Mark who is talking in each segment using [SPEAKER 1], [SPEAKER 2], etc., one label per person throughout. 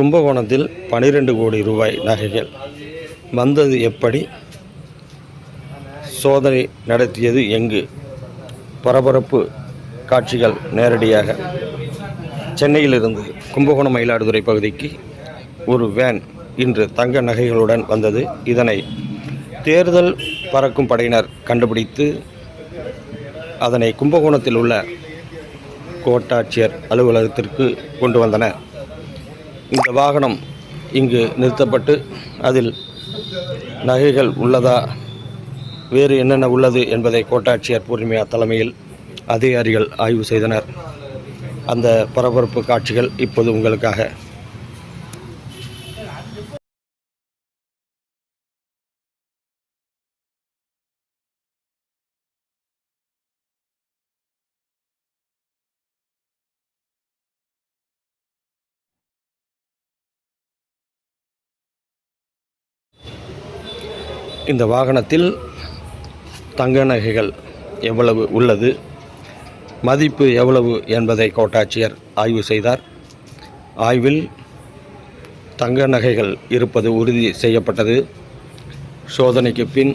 [SPEAKER 1] கும்பகோணத்தில் பனிரெண்டு கோடி ரூபாய் நகைகள். வந்தது எப்படி? சோதனை நடத்தியது எங்கு? பரபரப்பு காட்சிகள் நேரடியாக. சென்னையிலிருந்து கும்பகோணம் மயிலாடுதுறை பகுதிக்கு ஒரு வேன் இன்று தங்க நகைகளுடன் வந்தது. இதனை தேர்தல் பறக்கும் படையினர் கண்டுபிடித்து அதனை கும்பகோணத்தில் உள்ள கோட்டாட்சியர் அலுவலகத்திற்கு கொண்டு வந்தனர். இந்த வாகனம் இங்கு நிறுத்தப்பட்டு அதில் நகைகள் உள்ளதா? வேறு என்னென்ன உள்ளது என்பதை கோட்டாட்சியர் பூர்ணிமையா தலைமையில் அதிகாரிகள் ஆய்வு செய்தனர். அந்த பரபரப்பு காட்சிகள் இப்போது உங்களுக்காக இந்த வாகனத்தில் தங்க நகைகள் எவ்வளவு உள்ளது? மதிப்பு எவ்வளவு என்பதை கோட்டாட்சியர் ஆய்வு செய்தார். ஆய்வில் தங்க நகைகள் இருப்பது உறுதி செய்யப்பட்டது. சோதனைக்கு பின்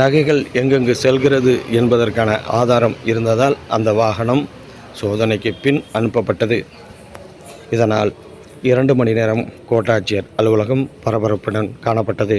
[SPEAKER 1] நகைகள் எங்கெங்கு செல்கிறது என்பதற்கான ஆதாரம் இருந்ததால் அந்த வாகனம் சோதனைக்கு பின் அனுப்பப்பட்டது. இதனால் இரண்டு மணி நேரம் கோட்டாட்சியர் அலுவலகம் பரபரப்புடன் காணப்பட்டது.